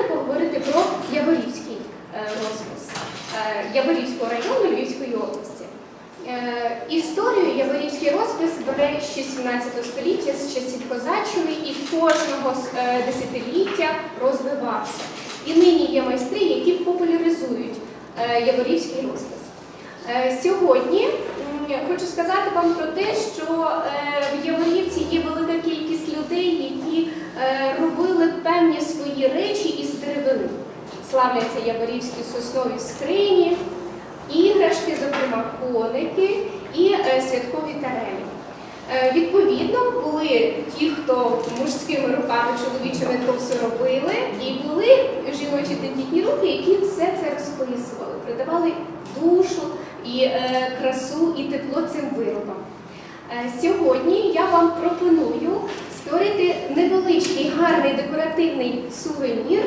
детально поговорити про Яворівський е, розпис е, Яворівського району Львівської області. Е, Історію Яворівський розпис бере ще 17 століття з часів козаччини і кожного десятиліття розвивався. І нині є майстри, які популяризують Яворівський розпис. Сьогодні хочу сказати вам про те, що в Яворівці є велика кількість людей, які робили певні свої речі. Славляться яворівські соснові скрині, іграшки, зокрема коники і е, святкові тарелі. Е, Відповідно, були ті, хто мужськими руками чоловічими то все робили, і були жіночі тендітні руки, які все це розписували, придавали душу і е, красу і тепло цим виробам. Е, Сьогодні я вам пропоную створити невеличкий гарний декоративний сувенір,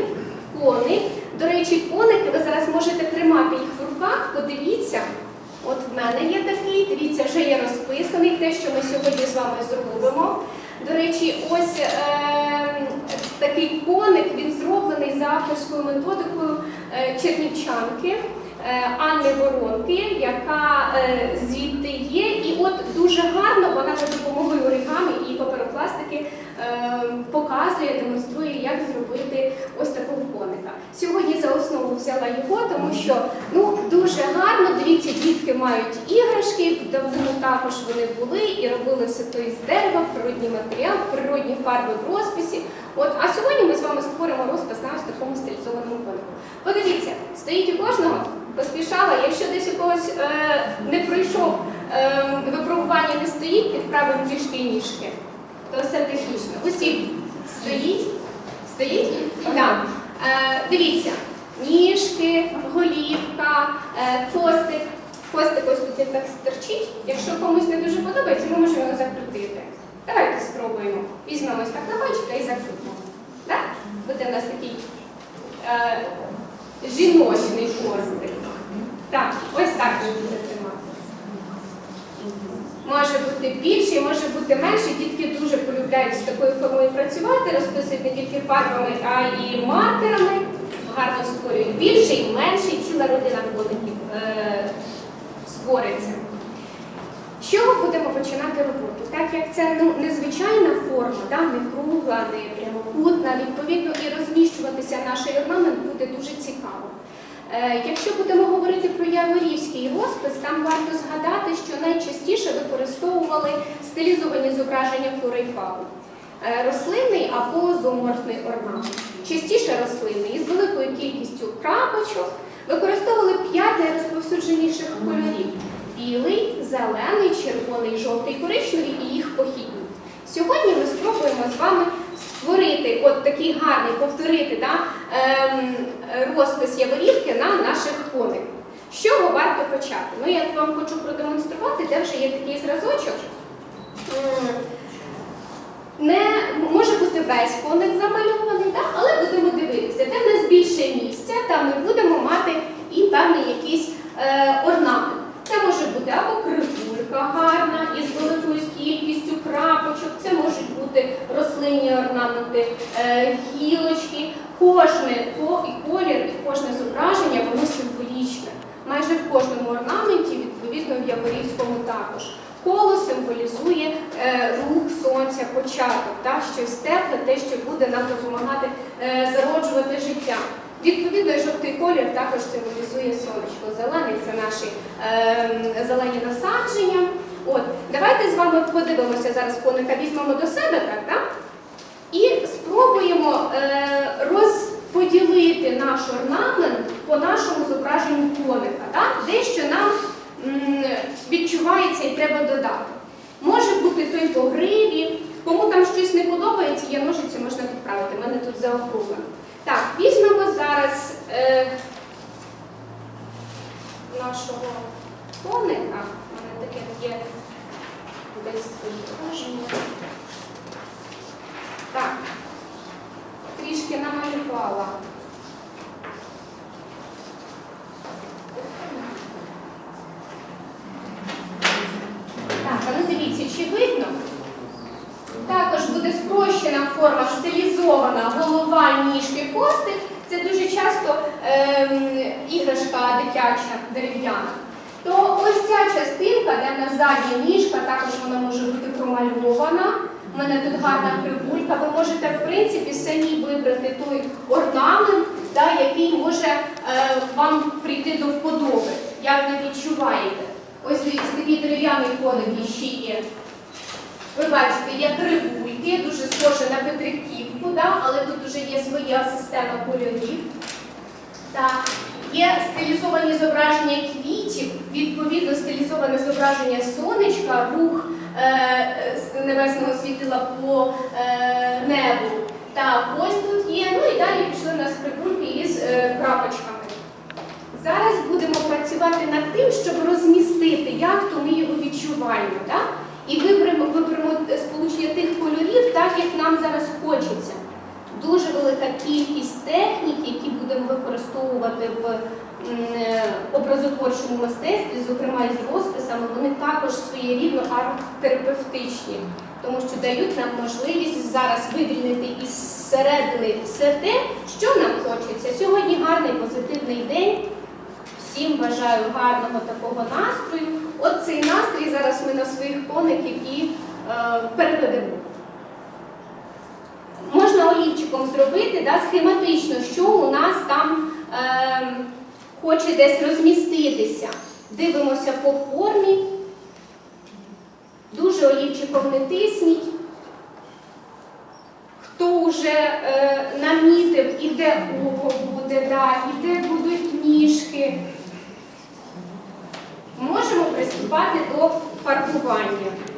коник. До речі, коники ви зараз можете тримати їх в руках, подивіться. От в мене є такий, дивіться, вже є розписаний, те, що ми сьогодні з вами зробимо. До речі, ось е, такий коник, він зроблений за авторською методикою е, чернівчанки Анни Воронки, яка е, звідти є. І от дуже гарно вона за допомогою оригами і паперопластики е, показує, демонструє, як зробити ось такого коника. Сьогодні за основу взяла його, тому що ну дуже гарно. Дивіться, дітки мають іграшки. Давно також вони були і робили все то із дерева, природній матеріал, природні фарби в розписі. От, а сьогодні ми з вами створимо розпис на ось такому стилізованому конику. Подивіться, стоїть у кожного, поспішала. Якщо десь у когось е, не пройшов е, випробування, не стоїть, підправимо трішки і ніжки, то все технічно. Усі стоїть, стоїть? Так. Е, дивіться, ніжки, голівка, е, хвостик. Хвостик ось тут так стерчить. Якщо комусь не дуже подобається, ми можемо його закрутити. Давайте спробуємо. Візьмемо ось так на пальчика і закрутимо. Так? Буде у нас такий е, жіночний хвостик. Так, ось так він буде тримати. Може бути більший, може бути менший. Дітки дуже полюбляють з такою формою працювати, розписують не тільки фарбами, а й маркерами. Гарно створюють більший, менший, ціла родина коників е, створиться. З чого будемо починати роботу? Так як це ну, незвичайна форма, да, не кругла, не прямокутна, відповідно, і розміщуватися наш орнамент буде дуже цікаво. Е, Якщо будемо говорити про яворівський розпис, там варто згадати, що найчастіше використовували стилізовані зображення флори і фауни. Е, Рослинний або зооморфний орнамент. Частіше рослинний із великою кількістю крапочок використовували п'ять найрозповсюдженіших кольорів: білий, зелений, червоний, жовтий, коричневий і їх похідні. Сьогодні ми спробуємо з вами створити от такий гарний, повторити да, ем, розпис Яворівки на наших кониках. З чого варто почати? Ну, я вам хочу продемонструвати, де вже є такий зразочок. Не може бути весь коник замальований, так? але будемо дивитися, де в нас більше місця, там ми будемо мати і певний якийсь е, орнамент. Це може бути або кривулька гарна із великою кількістю крапочок, це можуть бути рослинні орнаменти, е, гілочки. Кожне колір, і кожне зображення воно символічне. Майже в кожному орнаменті, відповідно, в Яворівському також. Коло символізує е, рух сонця, початок, так, щось тепле, те, що буде нам допомагати е, зароджувати життя. Відповідно, жовтий колір також символізує сонечко. Зелений це наші е, зелені насадження. Давайте з вами подивимося зараз коника, візьмемо до себе? І спробуємо е, розподілити наш орнамент по нашому зображенню коника, дещо нам відчувається і треба додати. Може бути той по гриві, кому там щось не подобається, є ножиці, можна відправити. У мене тут заокруглено. Так, візьмемо зараз е, нашого коника. У мене таке є десь зображення. Так, трішки намалювала. Так, а ну дивіться, чи видно? Також буде спрощена форма, стилізована голова, ніжки, хвостик. Це дуже часто ем, іграшка дитяча, дерев'яна. То ось ця частинка, де в нас задня ніжка, також вона може бути промальована. У мене тут гарна прибулька. Ви можете, в принципі, самі вибрати той орнамент, да, який може е, вам прийти до вподоби, як ви відчуваєте. Ось дивіться, такий дерев'яний коник ще є. Ви бачите, є три бульки, дуже схоже на Петриківку, да? але тут вже є своя система кольорів. Є стилізовані зображення квітів, відповідно стилізоване зображення сонечка, рух е, небесного світила по е, небу. Так, ось тут є. Ну і далі пішли у нас прибульки із е, крапочками. Зараз будемо працювати над тим, щоб розмістити, як то ми його відчуваємо. Так? І виберемо, виберемо сполучення тих кольорів, так як нам зараз хочеться. Дуже велика кількість технік, які будемо використовувати в е, образотворчому мистецтві, зокрема із розписами, вони також своєрідно арт-терапевтичні, тому що дають нам можливість зараз вивільнити із середини все те, що нам хочеться. Сьогодні гарний позитивний день. Всім бажаю гарного такого настрою. От цей настрій зараз ми на своїх коників і е, переведемо. Можна олівчиком зробити да, схематично, що у нас там е, хоче десь розміститися. Дивимося по формі. Дуже олівчиком не тисніть. Хто вже е, намітив, і де око буде, да, і де будуть ніжки. Можемо приступати до фарбування. Е.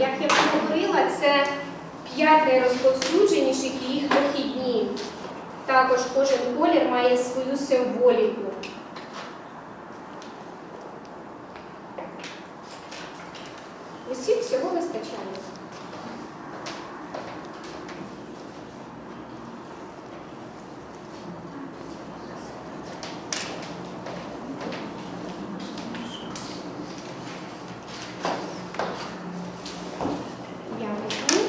Як я говорила, це п'ять найрозповсюдженіших і їх вихідні. Також кожен колір має свою символіку. Усіх всього вистачає. Я візьму.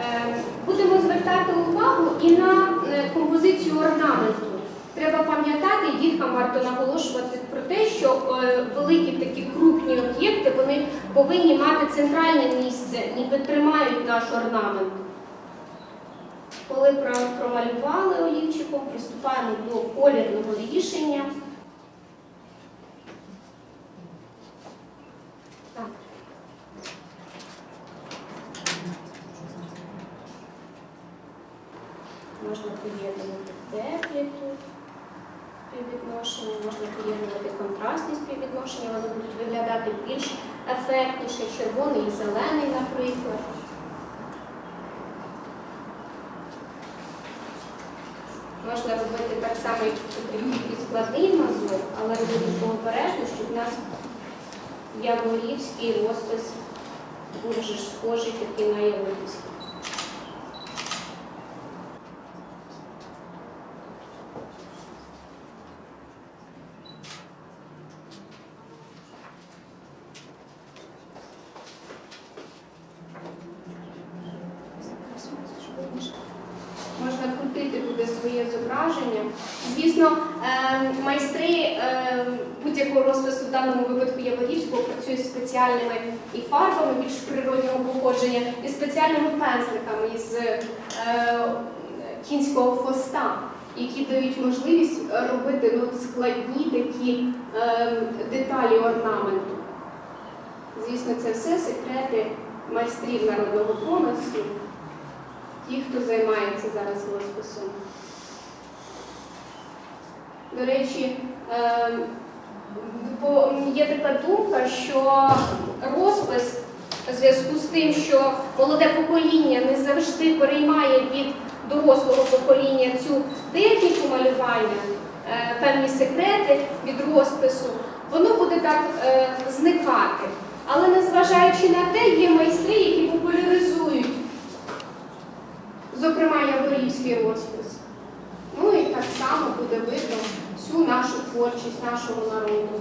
Е, Будемо звертати увагу і на е, композицію орнаменту. Треба пам'ятати, і діткам варто наголошувати про те, що е, великі такі крупні об'єкти вони повинні мати центральне місце, ніби тримають наш орнамент. Коли промалювали олівчиком, приступаємо до колірного рішення. Можна поєднувати теплі тут співвідношення, можна поєднувати контрастні співвідношення, вони будуть виглядати більш ефектніше, червоний і зелений, наприклад. Можна робити так само, і складний мазок, але робити обережно, щоб у нас яворівський розпис ж схожий такий на яворівський. Можна буде своє зображення. Звісно, е, майстри е, будь-якого розпису в даному випадку Яворівського працюють спеціальними і фарбами більш природнього походження, і спеціальними пензликами із е, кінського хвоста, які дають можливість робити ну, складні такі деталі орнаменту. Звісно, це все секрети майстрів народного промислу ті, хто займається зараз розписом. До речі, е, є така думка, що розпис у зв'язку з тим, що молоде покоління не завжди переймає від дорослого покоління цю техніку малювання, е, певні секрети від розпису, воно буде так е, зникати. Але незважаючи на те, є майстри, які популяризують, зокрема Яворівський розпис. Ну і так само буде видно всю нашу творчість нашого народу.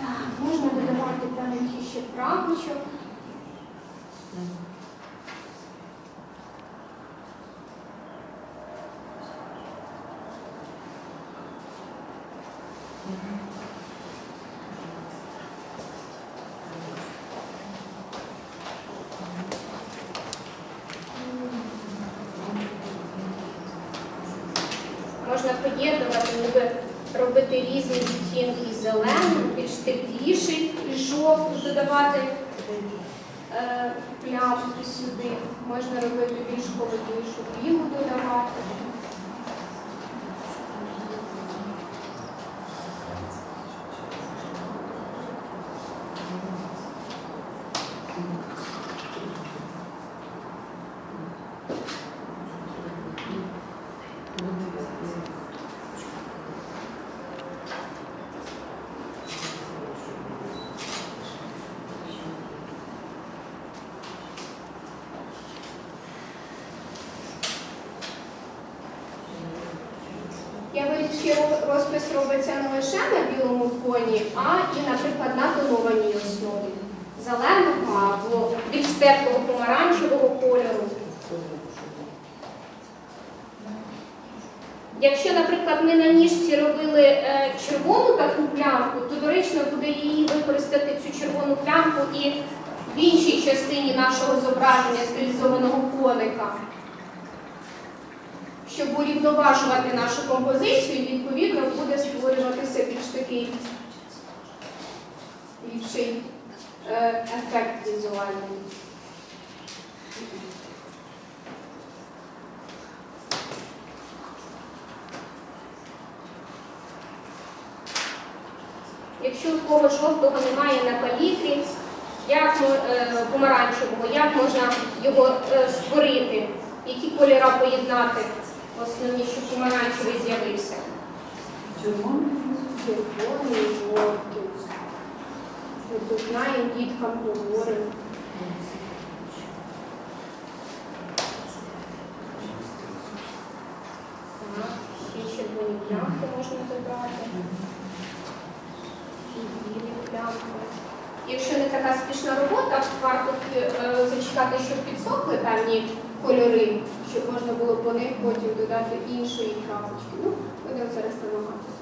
Так, можна додавати певних ще правочок. Можна поєднувати, ніби робити різні відтінки зеленим, більш тепліший, і жовтий додавати е, плямки сюди. Можна робити більш холоднішу білу додавати. Яворівський ро- розпис робиться не лише на білому фоні, а і, наприклад, на тонованій основі. Зеленого або більш теплого помаранчевого кольору. Якщо, наприклад, ми на ніжці робили е, червону таку плямку, то доречно буде її використати цю червону плямку і в іншій частині нашого зображення стилізованого коника щоб урівноважувати нашу композицію, відповідно буде створюватися більш такий ліпший е, ефект візуальний. Якщо у кого жовтого немає на палітрі, як е, помаранчевого, як можна його е, створити, які кольори поєднати основні, щоб помаранчевий з'явився? Червоний. Жовтий. Ми тут знаємо, діткам говоримо. Так, ще червоні плямки можна забрати. І білі плямки. Якщо не така спішна робота, варто е, зачекати, щоб підсохли певні кольори, щоб можна них потім додати іншої крапочки. Ну, будемо зараз намагатися.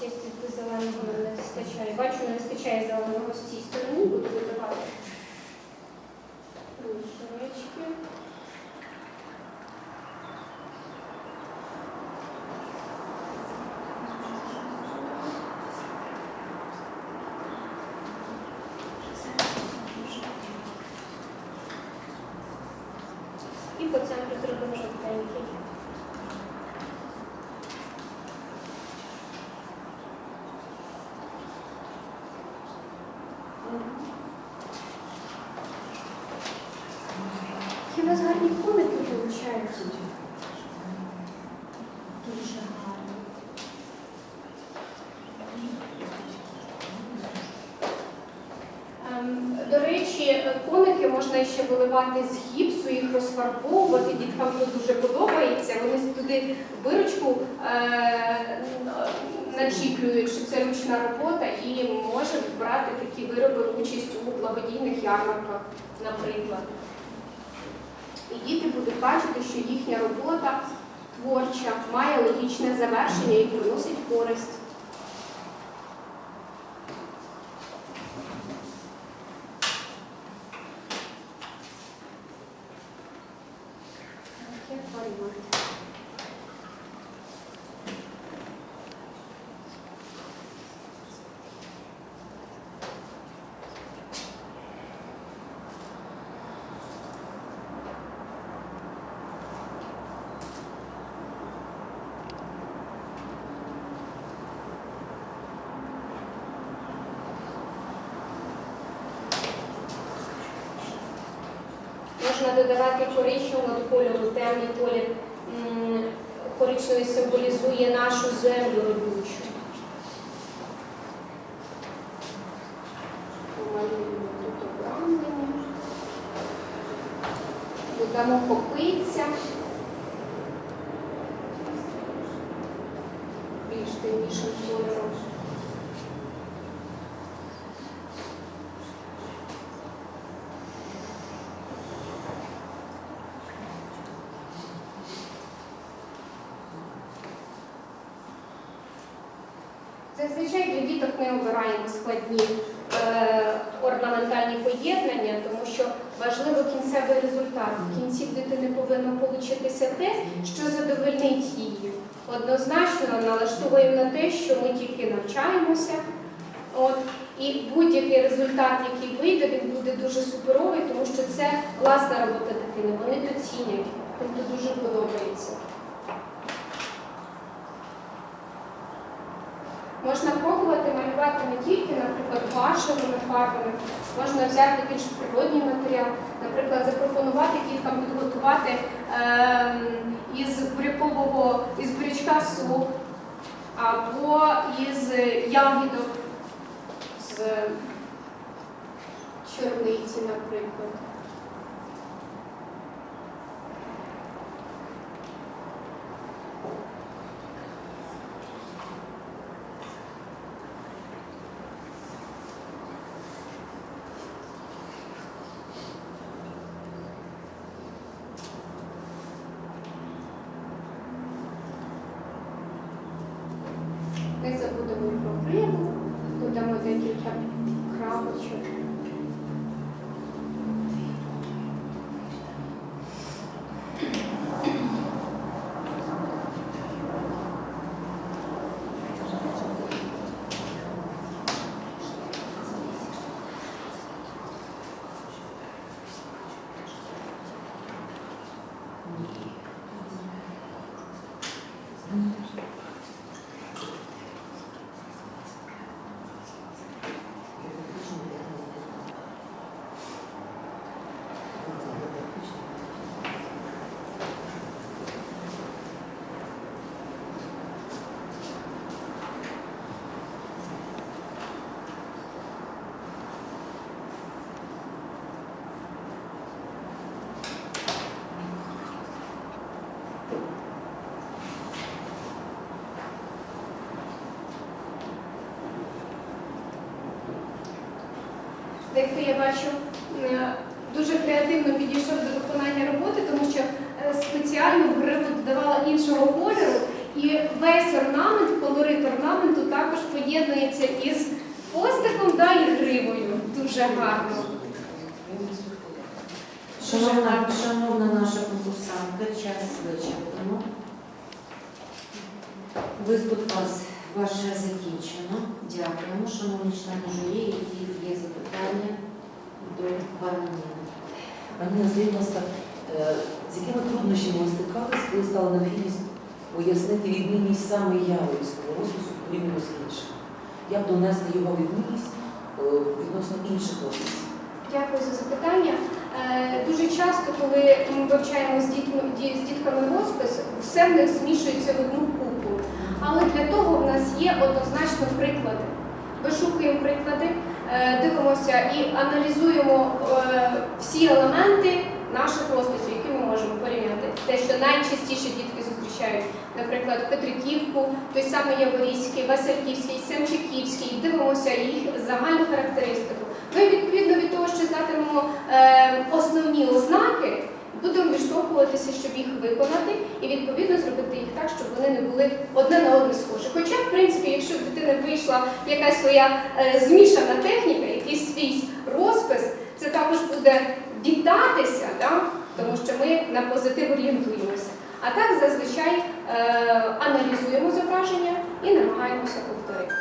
чисті зеленого не вистачає. Бачу, не вистачає зеленого І по центру зробимо жовтенький. Які у вас гарні комики виходять? Дуже гарно. Ем, До речі, коники можна ще виливати з гіпсу, їх розфарбовувати. Діткам тут дуже подобається. Вони туди виручку е, начіплюють, що це ручна робота, і може брати такі вироби участь у благодійних ярмарках, наприклад. І діти будуть бачити, що їхня робота творча має логічне завершення і приносить користь. Так, я варіант. Можна додавати коричневу до кольору, темний колір коричневий символізує нашу землю тут. Додамо копиця. Більш темнішим кольором. Зазвичай для діток не обираємо складні е, орнаментальні поєднання, тому що важливо кінцевий результат. В кінці дитини повинно получитися те, що задовольнить її. Однозначно налаштовуємо на те, що ми тільки навчаємося. І будь-який результат, який вийде, він буде дуже суперовий, тому що це власна робота дитини. Вони то цінять, їм то дуже подобається. Можна пробувати малювати не тільки, наприклад, гуашевими фарбами, можна взяти більш природній матеріал, наприклад, запропонувати діткам підготувати ем, із бурякового, із бурячка суп або із ягідок з чорниці, наприклад. Не забудемо про рибу, додамо декілька крапочок. Дехто я бачу е, дуже креативно підійшов до виконання роботи, тому що е, спеціально в гриву додавала іншого кольору, і весь орнамент, колорит орнаменту також поєднується із хвостиком да, і гривою. Дуже гарно. Шановна, шановна наша конкурсантка, час вичерпано. Виступ вас ваше закінчено. Дякуємо. Шановні члени журі, які є запитання до пані Ніни. Ласка, е, з якими труднощами ви стикались, коли стала необхідність пояснити відмінність саме Яворівського розпису порівняно з іншим? Як донести його відмінність е, відносно інших розписів? Дякую за запитання. Е, Дуже часто, коли ми вивчаємо з дітками розпис, все в них змішується в одну купу. Але для того в нас є однозначно приклади. Вишукуємо приклади, е, дивимося і аналізуємо е, всі елементи наших розписів, які ми можемо порівняти. Те, що найчастіше дітки зустрічають, наприклад, Петриківку, той самий Яворівський, Васильківський, Семчиківський, дивимося їх загальну характеристику. Ми відповідно від того, що знатимемо е, основні ознаки, будемо відштовхуватися, щоб їх виконати, і відповідно зробити їх так, щоб вони не були одне на одне схожі. Хоча, в принципі, якщо в дитини вийшла якась своя е, змішана техніка, якийсь свій розпис, це також буде вітатися да, тому що ми на позитив орієнтуємося. А так зазвичай е, аналізуємо зображення і намагаємося повторити.